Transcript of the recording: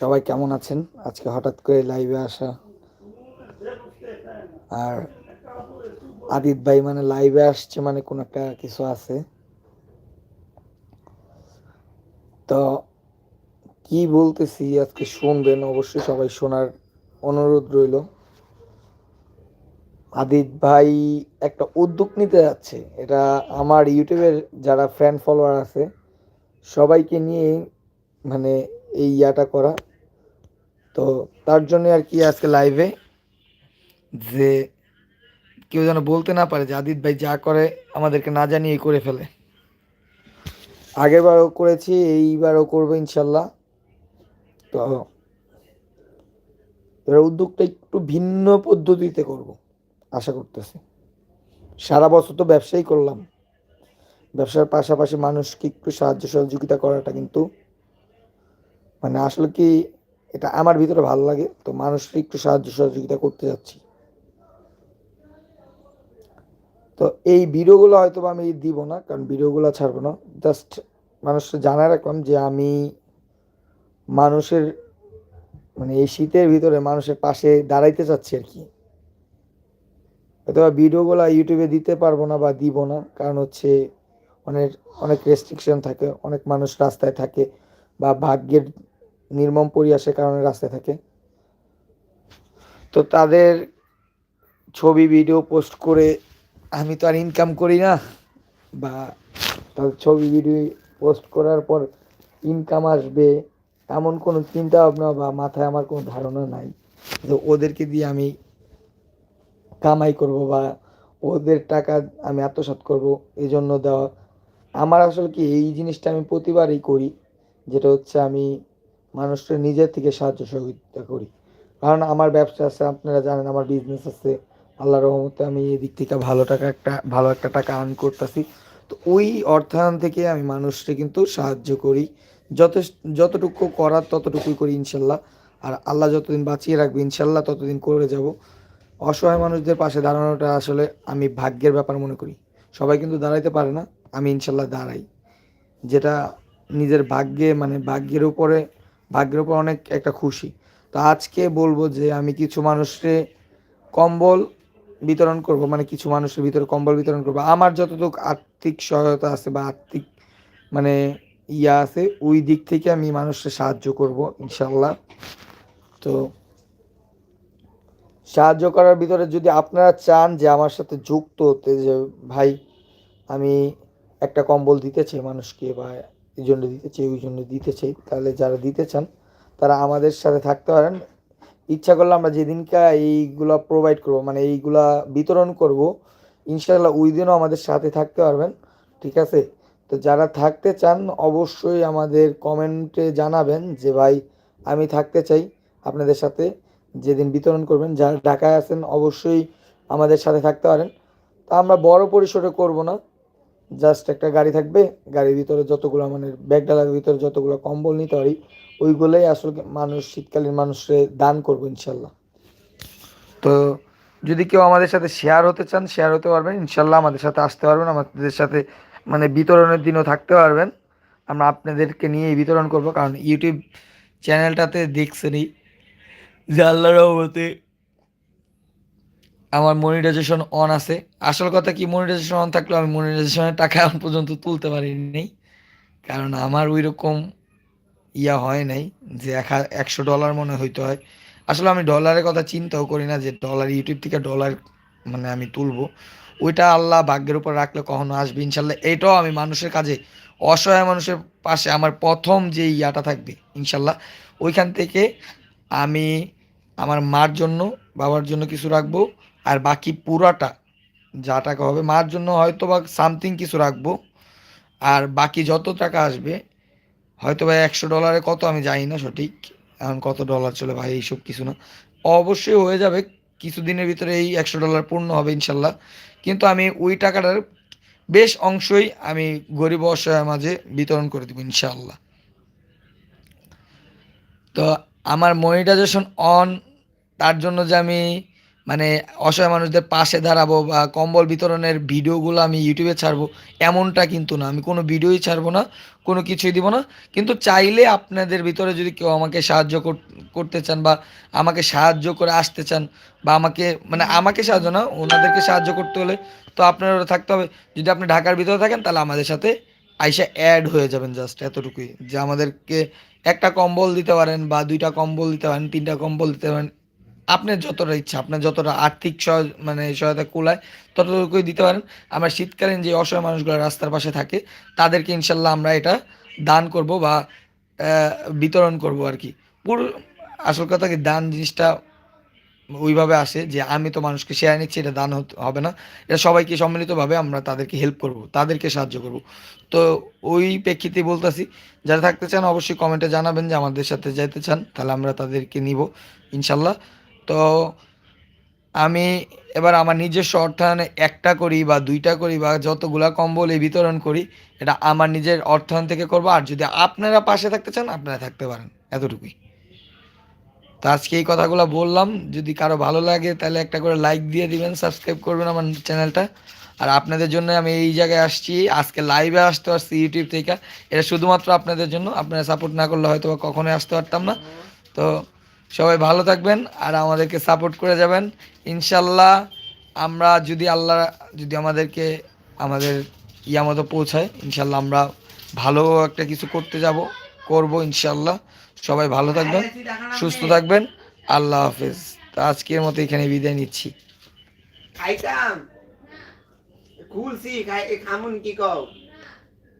সবাই কেমন আছেন? আজকে হঠাৎ করে লাইভে আসা। আর আদিত ভাই মানে লাইভে আসছে মানে কোন একটা কিছু আছে। তো কি বলতেছি আজকে শুনবেন? অবশ্যই সবাই শোনার অনুরোধ রইল। আদিত ভাই একটা উদ্যোগ নিতে যাচ্ছে। এটা আমার ইউটিউবের যারা ফ্যান ফলোয়ার আছে, সবাইকে নিয়ে মানে এই ইয়াটা করা। তো তার জন্য আর কি আজকে লাইভে যে কেউ যেন বলতে না পারে যে আদিত ভাই যা করে আমাদেরকে না জানিয়ে করে ফেলে। আগেরবারও করেছি, এইবারও করব ইনশাল্লাহ। তো এবার উদ্যোগটা একটু ভিন্ন পদ্ধতিতে করব, আশা করতেছি। সারা বছর তো ব্যবসাই করলাম। ব্যবসার পাশাপাশি মানুষকে একটু সাহায্য সহযোগিতা করাটা কিন্তু মানে আসলে কি এটা আমার ভিতরে ভালো লাগে, তো মানুষকে একটু সাহায্য সহযোগিতা করতে যাচ্ছি। তো এই ভিডিওগুলো হয়তো আমি দিব না, কারণ ভিডিওগুলো ছাড়বো না। জাস্ট মানুষকে জানায় রাখলাম যে আমি মানুষের মানে এই শীতের ভিতরে মানুষের পাশে দাঁড়াইতে চাচ্ছি আর কি। হয়তো ভিডিওগুলো ইউটিউবে দিতে পারব না বা দিব না, কারণ হচ্ছে অনেক অনেক রেস্ট্রিকশন থাকে, অনেক মানুষ রাস্তায় থাকে বা ভাগ্যের নির্মম পরিহাসের কারণে রাস্তায় থাকে। তো তাদের ছবি ভিডিও পোস্ট করে আমি তো আর ইনকাম করি না। বা তাদের ছবি ভিডিও পোস্ট করার পর ইনকাম আসবে এমন কোনো চিন্তা ভাবনা বা মাথায় আমার কোনো ধারণা নাই যে ওদেরকে দিয়ে আমি কামাই করব বা ওদের টাকা আমি আত্মসাৎ করব এই জন্য দেওয়া। আমার আসলে কি এই জিনিসটা আমি প্রতিবারই করি, যেটা হচ্ছে আমি মানুষের নিজের থেকে সাহায্য সহযোগিতা করি। কারণ আমার ব্যবসা আছে, আপনারা জানেন আমার বিজনেস আছে। আল্লাহ রহমতে আমি এদিক থেকে ভালো টাকা একটা, ভালো একটা টাকা আর্ন করতেছি। তো ওই অর্থায়ন থেকে আমি মানুষকে কিন্তু সাহায্য করি। যথেষ্ট, যতটুকু করার ততটুকুই করি ইনশাল্লাহ। আর আল্লাহ যতদিন বাঁচিয়ে রাখবে ইনশাল্লাহ ততদিন করে যাব। অসহায় মানুষদের পাশে দাঁড়ানোটা আসলে আমি ভাগ্যের ব্যাপার মনে করি। সবাই কিন্তু দাঁড়াইতে পারে না, আমি ইনশাল্লাহ দাঁড়াই। যেটা নিজের ভাগ্যে মানে ভাগ্যের উপরে ভাগ্যের উপর অনেক একটা খুশি। তো আজকে বলব যে আমি কিছু মানুষকে কম্বল বিতরণ করব মানে কিছু মানুষের ভিতরে কম্বল বিতরণ করব। আমার যতটুকু আর্থিক সহায়তা আছে বা আর্থিক মানে ইয়া আছে, ওই দিক থেকে আমি মানুষকে সাহায্য করব ইনশাল্লাহ তো সাহায্য করার ভিতরে যদি আপনারা চান যে আমার সাথে যুক্ত হতে, যে ভাই, আমি একটা কম্বল দিতে চাই মানুষকে বা এই জন্য দিতে চাই, ওই জন্য দিতে চাই। তাহলে যারা দিতে চান, তারা আমাদের সাথে থাকতে পারেন। ইচ্ছা করলে আমরা যেদিনকে এইগুলো প্রোভাইড করব মানে এইগুলা বিতরণ করব ইনশাল্লাহ ওই দিনও আমাদের সাথে থাকতে পারবেন। ঠিক আছে? তো যারা থাকতে চান, অবশ্যই আমাদের কমেন্টে জানাবেন যে, ভাই, আমি থাকতে চাই আপনাদের সাথে, যেদিন বিতরণ করবেন। যারা ঢাকায় আছেন, অবশ্যই আমাদের সাথে থাকতে পারেন। তা আমরা বড় পরিসরে করব না। জাস্ট একটা গাড়ি থাকবে, গাড়ির ভিতরে যতগুলো মানে ব্যাগ ডালার ভিতরে যতগুলো কম্বল নিতে পারি, ওইগুলোই আসলে মানুষ, শীতকালীন মানুষে দান করব ইনশাল্লাহ। তো যদি কেউ আমাদের সাথে শেয়ার হতে চান শেয়ার হতে পারবেন, ইনশাল্লাহ আমাদের সাথে আসতে পারবেন, আমাদের সাথে মানে বিতরণের দিনও থাকতে পারবেন। আমরা আপনাদেরকে নিয়ে বিতরণ করব, কারণ ইউটিউব চ্যানেলটাতে দেখছেনই। যে রহমতে আমার মনিটাইজেশন অন আছে। আসল কথা কি মনিটাইজেশন অন থাকলেও আমি মনিটাইজেশনের টাকা এখন পর্যন্ত তুলতে পারিনি। কারণ আমার ওই রকম ইয়া হয় নাই যে এক একশো ডলার মনে হইতে হয়। আসলে আমি ডলারের কথা চিন্তাও করি না যে ডলার ইউটিউব থেকে ডলার মানে আমি তুলবো। ওইটা আল্লাহ ভাগ্যের উপর রাখলে কখনো আসবে। ইনশাল্লাহ এটাও আমি মানুষের কাজে, অসহায় মানুষের পাশে আমার প্রথম যে ইয়াটা থাকবে, ইনশাল্লাহ ওইখান থেকে আমি আমার মার জন্য, বাবার জন্য কিছু রাখব। আর বাকি পুরাটা যা টাকা হবে। মার জন্য হয়তো বা সামথিং কিছু রাখব। আর বাকি যত টাকা আসবে হয়তো ভাই একশো ডলারে কত আমি জানি না সঠিক। এখন কত ডলার চলে ভাই, এইসব কিছু না। অবশ্যই হয়ে যাবে, কিছুদিনের ভিতরে এই একশো ডলার পূর্ণ হবে ইনশাল্লাহ। কিন্তু আমি ওই টাকাটার বেশ অংশই আমি গরিব অসহায় মাঝে বিতরণ করে দেবো ইনশাল্লাহ। তো আমার মনিটাইজেশন অন তার জন্য যে আমি মানে অসহায় মানুষদের পাশে দাঁড়াবো বা কম্বল বিতরণের ভিডিওগুলো আমি ইউটিউবে ছাড়বো, এমনটা কিন্তু না। আমি কোনো ভিডিওই ছাড়বো না, কোনো কিছুই দিব না। কিন্তু চাইলে আপনাদের ভিতরে যদি কেউ আমাকে সাহায্য কর- করতে চান বা আমাকে সাহায্য করে আসতে চান বা আমাকে মানে আমাকে সাহায্য না, ওনাদেরকে সাহায্য করতে হলে তো আপনারা থাকতে হবে। যদি আপনি ঢাকার ভিতরে থাকেন, তাহলে আমাদের সাথে আইসা অ্যাড হয়ে যাবেন জাস্ট এতটুকুই। যে আমাদেরকে একটা কম্বল দিতে পারেন বা দুইটা কম্বল দিতে পারেন, তিনটা কম্বল দিতে পারেন আপনার যতটা ইচ্ছা আপনার যতটা আর্থিক সহায় মানে সহায়তা কুলায় ততটুকুই দিতে পারেন। আমরা শীতকালীন যে অসহায় মানুষগুলো রাস্তার পাশে থাকে, তাদেরকে ইনশাল্লাহ আমরা এটা দান করব বা বিতরণ করব আর কি। পুরো, আসল কথা কি, দান জিনিসটা ওইভাবে আসে যে আমি তো মানুষকে শেয়ার নিচ্ছি, এটা দান হবে না। এটা সবাইকে সম্মিলিতভাবে আমরা তাদেরকে হেল্প করব, তাদেরকে সাহায্য করব। তো ওই প্রেক্ষিতে বলতেছি, যারা থাকতে চান অবশ্যই কমেন্টে জানাবেন যে আমাদের সাথে যেতে চান, তাহলে আমরা তাদেরকে নিব, ইনশাল্লাহ। তো আমি এবার আমার নিজস্ব অর্থায়নে একটা করি বা দুইটা করি বা যতগুলা কম্বল এই বিতরণ করি, এটা আমার নিজের অর্থায়ন থেকে করব। আর যদি আপনারা পাশে থাকতে চান, আপনারা থাকতে পারেন, এতটুকুই। তো আজকে এই কথাগুলো বললাম। যদি কারও ভালো লাগে, তাহলে একটা করে লাইক দিয়ে দিবেন সাবস্ক্রাইব করবেন আমার চ্যানেলটা। আর আপনাদের জন্য আমি এই জায়গায় আসছি। আজকে লাইভে আসতে পারছি ইউটিউব থেকে। এটা শুধুমাত্র আপনাদের জন্য। আপনারা সাপোর্ট না করলে হয়তো কখনোই আসতে পারতাম না। তো সবাই ভালো থাকবেন আর আমাদেরকে সাপোর্ট করে যাবেন। ইনশাল্লাহ আমরা যদি আল্লাহ, যদি আমাদেরকে, আমাদের ইয়া মতো পৌঁছায়, ইনশাল্লাহ আমরা ভালো একটা কিছু করতে যাব, করব ইনশাল্লাহ। সবাই ভালো থাকবেন, সুস্থ থাকবেন। আল্লাহ হাফেজ। তা আজকের মতো এখানে বিদায় নিচ্ছি। খাইতাম। খুলছি, খাই, খামুন কি কও?